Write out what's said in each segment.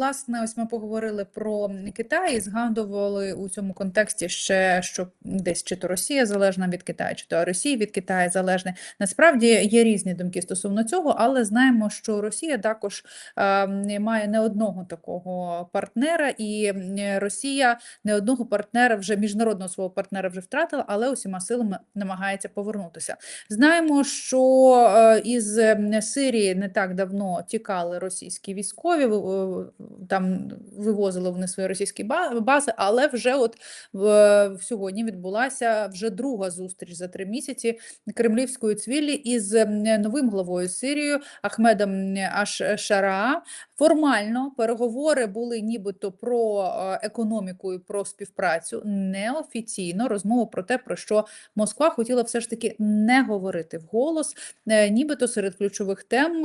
власне, ось ми поговорили про Китай і згадували у цьому контексті ще, що десь чи то Росія залежна від Китаю, чи то Росія від Китаю залежна. Насправді є різні думки стосовно цього, але знаємо, що Росія також е, має не одного такого партнера, і Росія не одного партнера вже міжнародного свого партнера вже втратила, але усіма силами намагається повернутися. Знаємо, що е, із Сирії не так давно тікали російські військові, там вивозили вони свої російські бази, але вже от в, сьогодні відбулася вже друга зустріч за три місяці кремлівської цвілі із новим главою Сирії Ахмедом Аш-Шара. Формально переговори були нібито про е, економіку і про співпрацю. Неофіційно розмова про те, про що Москва хотіла все ж таки не говорити вголос. Е, Нібито серед ключових тем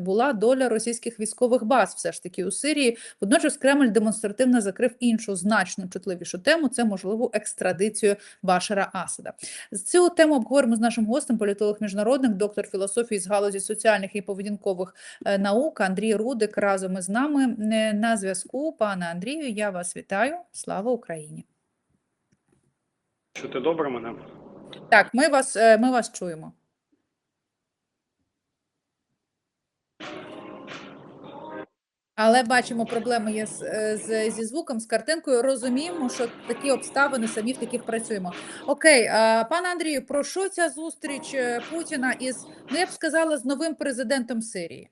була доля російських військових баз, все ж таки у Сирії. Водночас Кремль демонстративно закрив іншу значно чутливішу тему це можливу екстрадицію Башара Асада. З Цю тему обговоримо з нашим гостем, політолог міжнародник, доктор філософії з галузі соціальних і поведінкових е, наук Андрій Рудик разом із нами е, на зв'язку. Пане Андрію, я вас вітаю. Слава Україні! Чути добре мене? Так, ми вас, е, ми вас чуємо. Але бачимо, проблеми є з, е, з, зі звуком, з картинкою. Розуміємо, що такі обставини самі в таких працюємо. Окей, пане Андрію, про що ця зустріч е, Путіна із, ну я б сказала, з новим президентом Сирії?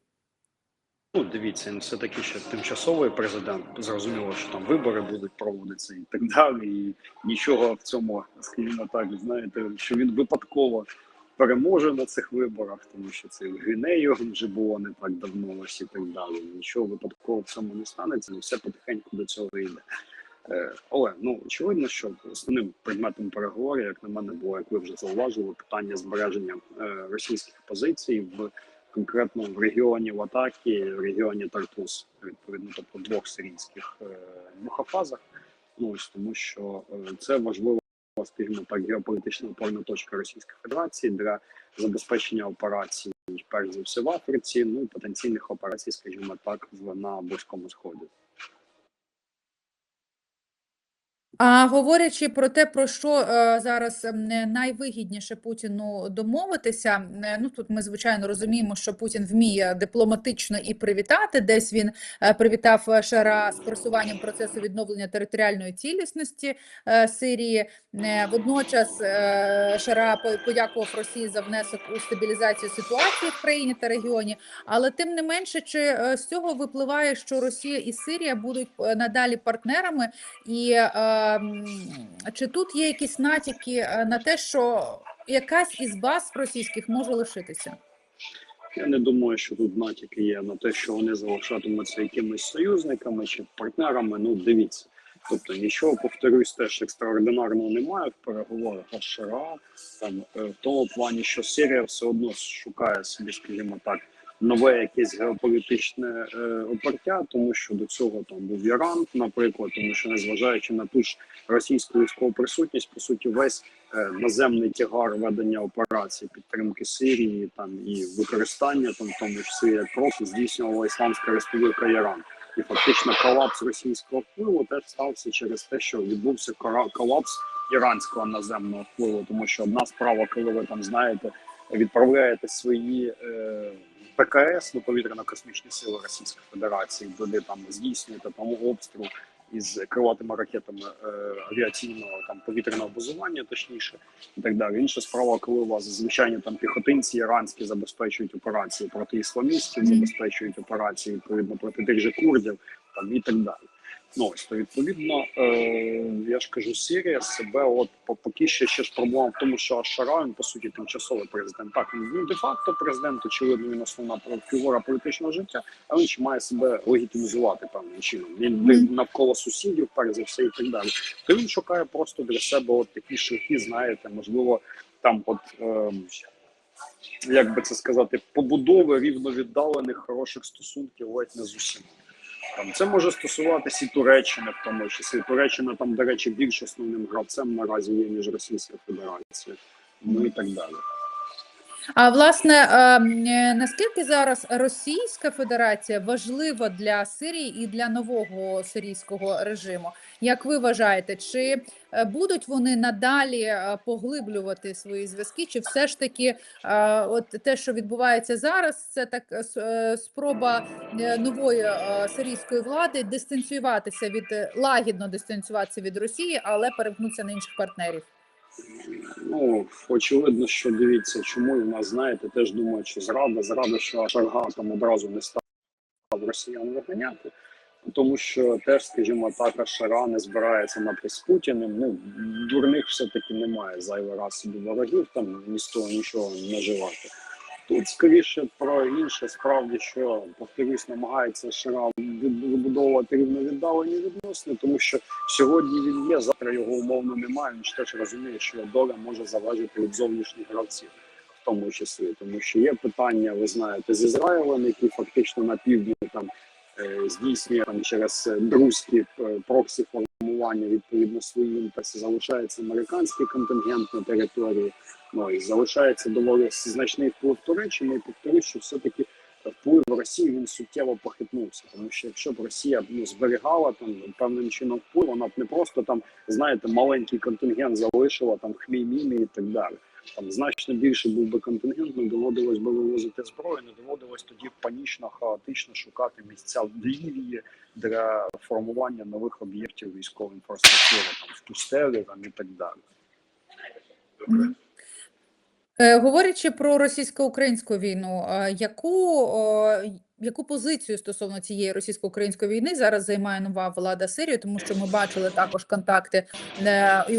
Ну, дивіться, він все-таки ще тимчасовий президент. Зрозуміло, що там вибори будуть проводитися і так далі. І нічого в цьому, скажімо так, знаєте, що він випадково переможе на цих виборах, тому що це в Гвінею вже було не так давно, ось і так далі. Нічого випадково в цьому не станеться, але все потихеньку до цього йде. Е, Але ну очевидно, що основним предметом переговорів, як на мене, було, як ви вже зауважили, питання збереження е, російських позицій в конкретно в регіоні Латакі, в регіоні Тартус, відповідно, тобто двох сирійських е, мухафазах. Ну ось тому, що це важливо, скажімо так, геополітична опорна точка Російської Федерації для забезпечення операцій, перш за все в Африці, ну і потенційних операцій, скажімо так, на Близькому Сході. А говорячи про те, про що е, зараз найвигідніше Путіну домовитися, е, ну тут ми звичайно розуміємо, що Путін вміє дипломатично і привітати. Десь він е, привітав Шара з просуванням процесу відновлення територіальної цілісності Сирії. Водночас Шара по- подякував Росії за внесок у стабілізацію ситуації в країні та регіоні. Але тим не менше, чи з цього випливає, що Росія і Сирія будуть надалі партнерами, і чи тут є якісь натяки е, на те, що якась із баз російських може лишитися? Я не думаю, що тут натяки є на те, що вони залишатимуться якимись союзниками чи партнерами. Ну дивіться. Тобто нічого, повторюсь, теж екстраординарного немає в переговорах США, там е, в тому плані, що Сирія все одно шукає собі, скажімо так, нове якесь геополітичне е, опертя, тому що до цього там був Іран, наприклад, тому що незважаючи на ту ж російську військову присутність, по суті, весь е, наземний тягар ведення операцій підтримки Сирії там і використання там тому числі як крок здійснювала Ісламська Республіка Іран. І фактично колапс російського впливу теж стався через те, що відбувся колапс іранського наземного впливу, тому що одна справа, коли ви там знаєте, відправляєте свої е, ПКС, ну повітряно-космічні сили Російської Федерації, вони там здійснюють там обстріл із крилатими ракетами е, авіаційного там повітряного базування, точніше, і так далі. Інша справа, коли у вас звичайні там піхотинці іранські забезпечують операції проти ісламістів, забезпечують операції відповідно проти тих же курдів, там і так далі. Ну ось то відповідно, е, я ж кажу, Сирія себе, от по- поки ще ще ж проблема в тому, що Ашара, він по суті тимчасовий президент. Так він ну, де-факто президент, очевидно, він основна фігура політичного життя, але він ще має себе легітимізувати певним чином. Він навколо сусідів, перш за все, і так далі. То він шукає просто для себе от такі шляхи, знаєте, можливо, там от. Е, як би це сказати, побудови рівновіддалених хороших стосунків ледь не з усіма. Там це може стосуватися і Туреччини, в тому числі. Туреччина там, до речі, більш основним гравцем наразі є ніж Російська Федерація. Ну і так далі. А власне, е, наскільки зараз Російська Федерація важлива для Сирії і для нового сирійського режиму? Як ви вважаєте, чи е, будуть вони надалі е, поглиблювати свої зв'язки, чи все ж таки, от те, що відбувається зараз, це так спроба нової сирійської влади дистанціюватися від лагідно дистанціюватися від Росії, але перемкнутися на інших партнерів? Ну, очевидно, що дивіться, чому і в нас, знаєте, теж думаю, що зрада, зрада, що Шарга там одразу не став росіян виганяти. Тому що теж, скажімо атака Шара не збирається напрямку з Путіним. Ну, дурних все-таки немає зайвий раз собі ворогів, там ні з того нічого не живати. Тут скоріше про інше, справді, що повторюсь, намагається від- вибудовувати рівновіддалені відносини, тому що сьогодні він є, завтра його умовно немає. Він ж теж розуміє, що доля може залежати від зовнішніх гравців, в тому числі, тому що є питання, ви знаєте, з Ізраїлем, який фактично на півдні там е, здійснює там через друзькі е, проксі формування відповідно свої інтереси. Залишається американський контингент на території. Ну і залишається доволі значний вплив Туреччини. І повторюю, що все-таки вплив Росії він суттєво похитнувся. Тому що якщо б Росія ну, зберігала там певним чином вплив, вона б не просто там, знаєте, маленький контингент залишила там хмій-міни і так далі. Там значно більше був би контингент, не доводилось би вивозити зброю, не доводилось тоді панічно, хаотично шукати місця в Лівії для формування нових об'єктів військової інфраструктури, там в пустелі там і так далі. Е, Говорячи про російсько-українську війну, е, яку, яку позицію стосовно цієї російсько-української війни зараз займає нова влада Сирії, тому що ми бачили також контакти е, і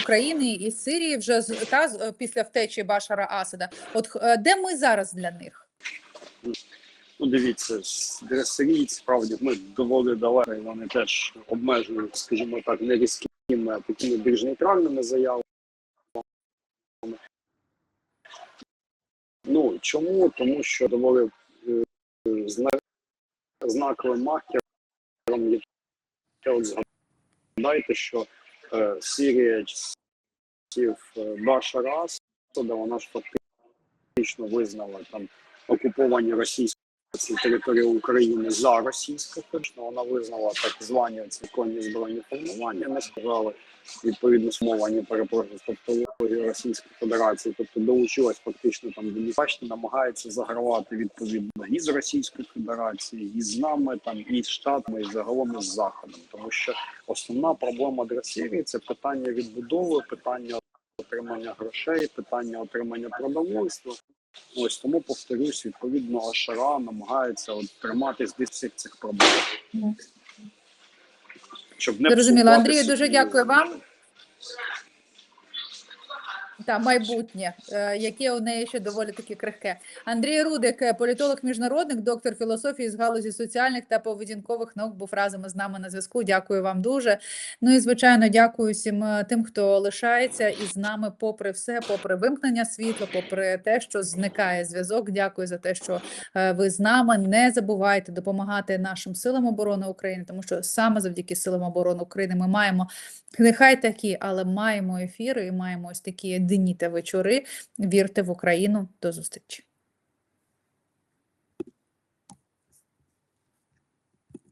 України, і Сирії вже з та е, після втечі Башара Асада. От е, де ми зараз для них? Ну, дивіться, для сирійців, справді, ми доволі і вони теж обмежують, скажімо так, не різкими, а такими більш нейтральними заявами. Чому? Тому що доволі е, знаковим маркером, яке от згадайте, що е, Сирія часів Башара вона ж фактично визнала там окуповані російські території України за російською, фактично вона визнала так звані законні збройні формування, не сказали відповідно сформовані перепрошую тавтологію Російської Федерації, тобто долучилась фактично там бачите, намагається загравати відповідно і з Російською Федерацією, і з нами, там і з штатами, і загалом із заходом, тому що основна проблема для Сирії це питання відбудови, питання отримання грошей, питання отримання продовольства. Ось тому повторюсь, відповідно, Ашара намагається от триматись десь всіх цих проблем. Щоб не Зрозуміло. Андрію, дуже дякую вам. Та майбутнє, е, яке у неї ще доволі таки крихке. Андрій Рудик, е, політолог міжнародник, доктор філософії з галузі соціальних та поведінкових наук, був разом із нами на зв'язку. Дякую вам дуже. Ну і звичайно, дякую всім е, тим, хто лишається із нами, попри все, попри вимкнення світла, попри те, що зникає зв'язок. Дякую за те, що ви з нами. Не забувайте допомагати нашим силам оборони України, тому що саме завдяки силам оборони України ми маємо Нехай такі, але маємо ефіри і маємо ось такі дні та вечори. Вірте в Україну. До зустрічі.